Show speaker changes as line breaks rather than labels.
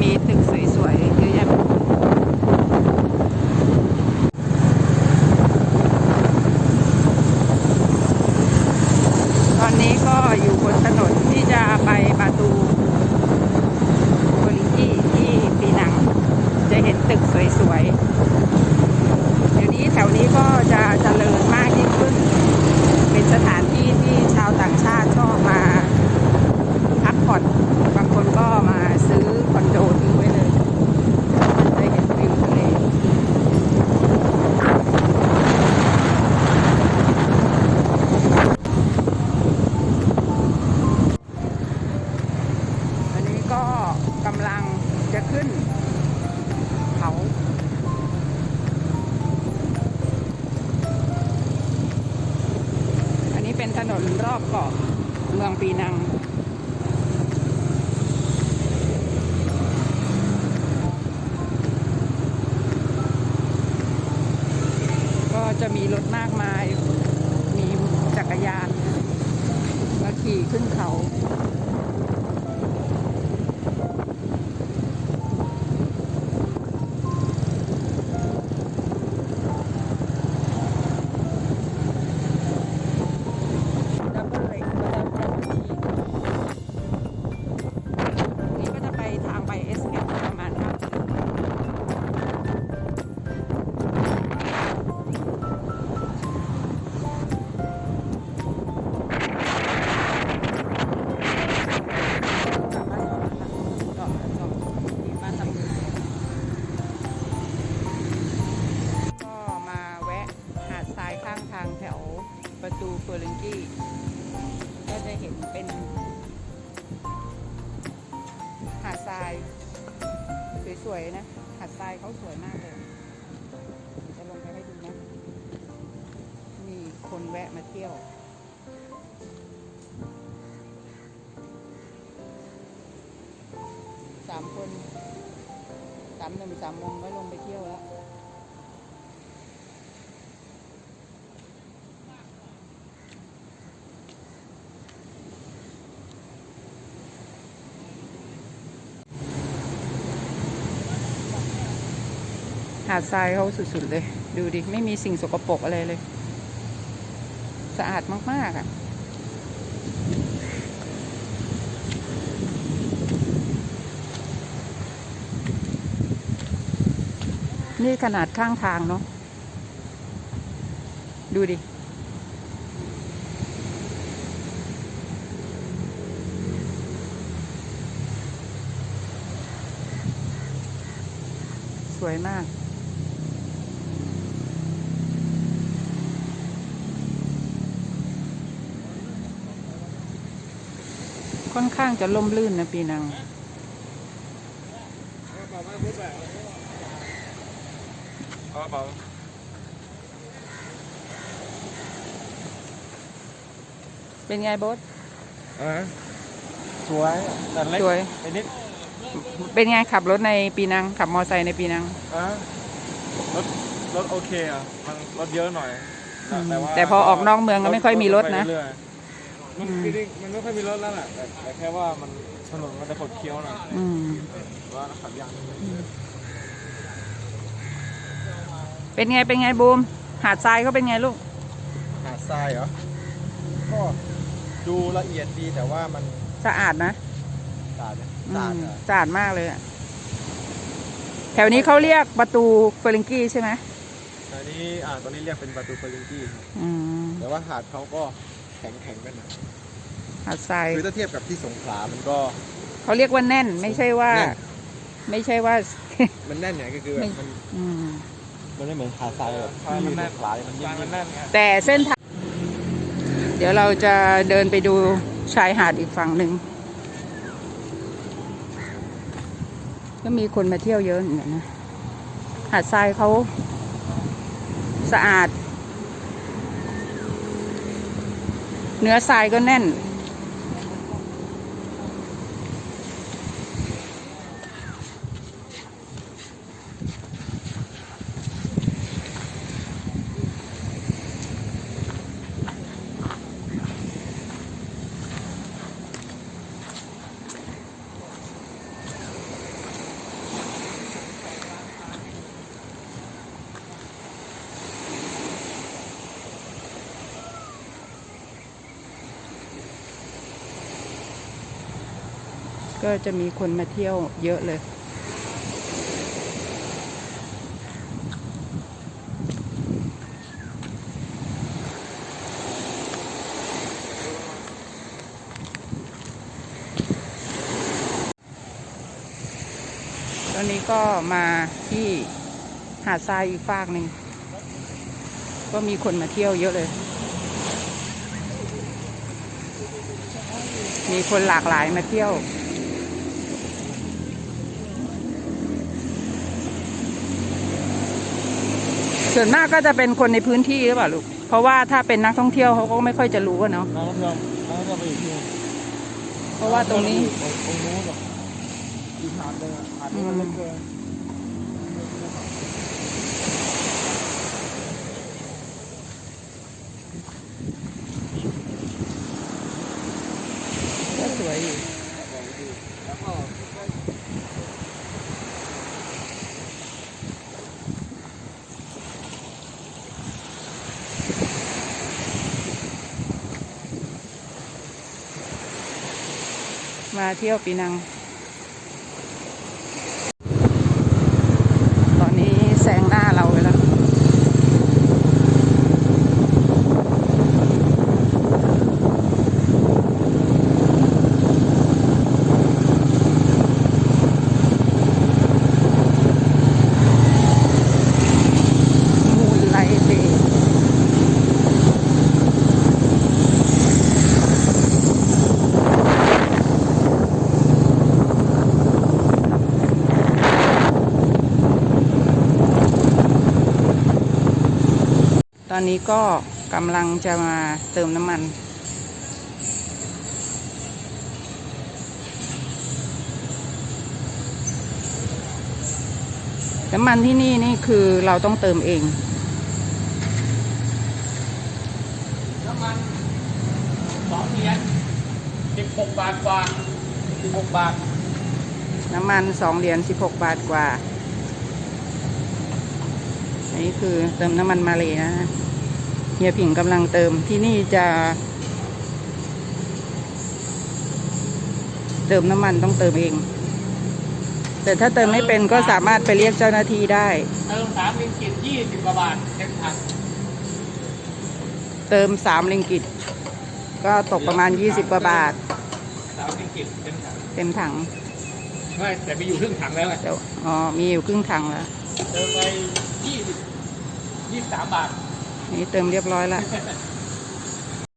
มีตึกสวยๆเยอะแยะตอนนี้ก็อยู่บนถนนที่จะไปบาตูโบลิกี้ที่ปีนัง จะเห็นตึกสวยๆ เดี๋ยวนี้แถวนี้ก็จะเจริญมากยิ่งขึ้น เป็นสถานที่ที่ชาวต่างชาติชอบมาพักผ่อนบางคนก็มา อบเกาะเมืองปีนัง ก็จะมีรถมากมาย มีจักรยานมาขี่ขึ้นเขา ประตูเฟอร์ลิงกี้ก็จะเห็นเป็นหาดทรายสวยๆนะหาดทรายเขาสวยมากเลยจะลงไปให้ดูนะมีคนแวะมาเที่ยวสามคนสามหนุ่มสามมุมก็ลงไปเที่ยวแล้ว หาดทรายเขาสุดๆเลย ดูดิ ไม่มีสิ่งสกปรกอะไรเลย สะอาดมาก ๆอะนี่ขนาดข้างทางเนาะ ดูดิ สวยมาก ค่อนข้างจะล่มลื่นนะปีนัง
เอากระเป๋า
เป็นไงโบส
อ่าสวยแต่เล็ก
สวย
ไปนิด
เป็นไงขับรถในปีนัง ขับมอไซค์ในปีนัง
อ่ารถรถโอเคอะ มันรถเยอะหน่อย
อืม
ว่า
แต่พอออกนอกเมืองก็ไม่ค่อยมีรถนะ
ไปเอยๆ มัน
อืม
จริงๆมันไม่ค่อยมีรถแล้วแหละแต่แต่แค่ว่ามันถนนมันจะขดเคี้ยวหน่อย
อืม
ว่าขับยาก
เป็นไงเป็นไงบูม หาดทรายเขาเป็นไงลูก
หาดทรายเหรอ ก็ดูละเอียดดีแต่ว่ามัน
สะอาดนะ
สะอาดไหม
อื
สะอาด
ม
เหรอ
สะอาดมากเลยอะแถวนี้เขาเรียกประตูเฟอร์ลิงกี้ใช่ไหม
อันนี้อ่าตอนนี้เรียกเป็นประตูเฟอร์ลิงกี้ครับ
อืม
แต่ว่าหาดเขาก็ แข็งแข็งๆกันหน่อย
หาดทราย
คือถ้าเทียบกับที่สงขลามันก็
เขาเรียกว่าแน่น ไม่ใช่ว่า
แน่น
ไม่ใช่ว่า
มันแน่นเนี่ยก็คือแบบมัน
อืม
มันไม่เหมือนหาดทรายแบบ
ทางมัน
ที่
แน่
ส
น
งขลาเนี่ยมัน
ทาง
ยิ่
มัน
ง
แน่นไง
แต่เส้นทางเดี๋ยวเราจะเดินไปดูชายหาดอีกฝั่งหนึ่ง ก็มีคนมาเที่ยวเยอะเหมือนกันนะ หาดทรายเขาสะอาด เนื้อทรายก็แน่น ก็จะมีคนมาเที่ยวเยอะเลย ตอนนี้ก็มาที่หาดทรายอีกฟากหนึ่ง ก็มีคนมาเที่ยวเยอะเลยมีคนหลากหลายมาเที่ยว ส่วนมากก็จะเป็นคนในพื้นที่หรือเปล่าลูก เพราะว่าถ้าเป็นนักท่องเที่ยวเขาก็ไม่ค่อยจะรู้อะเนาะ
น้องเพื่อนน้องเพื่อนไปอีกที่
เพราะว่าตรงนี้
ตรงตรงนู้นแบบอีกหาดหนึ่งอะหาดนี้มันเล็กเกิน
ก็สวยอยู่
แล้วก็
มาเที่ยวปีนัง ตอนนี้แซงหน้าเราไปแล้ว มูลไลเดย์ ตอนนี้ก็กำลังจะมาเติมน้ำมันน้ำมันที่นี่นี่คือเราต้องเติมเอง
น้ำมันสองเหรียญสิบหกบาทกว่าสิบหกบาท
น้ำมันสองเหรียญสิบหกบาทกว่าอันนี้คือเติมน้ำมันมาเลยนะ เฮียผิงกำลังเติมที่นี่จะ เติมน้ำมันต้องเติมเอง แต่ถ้าเติมไม่เป็นก็สามารถไปเรียกเจ้าหน้าที่ได้
เติมสามลิงกิตยี่สิบกว่าบาทเต็มถัง
เติมสามลิงกิตก็ตกประมาณยี่สิบกว่าบาท
สามลิงกิตเต็มถัง
เต็มถัง
ไม่แต่มีอยู่ครึ่งถังแล้วไง
แต่อ๋อมีอยู่ครึ่งถังแล้ว
เติมไปยี่สิบยี่สิบสามบาท
นี่เติมเรียบร้อยแล้ว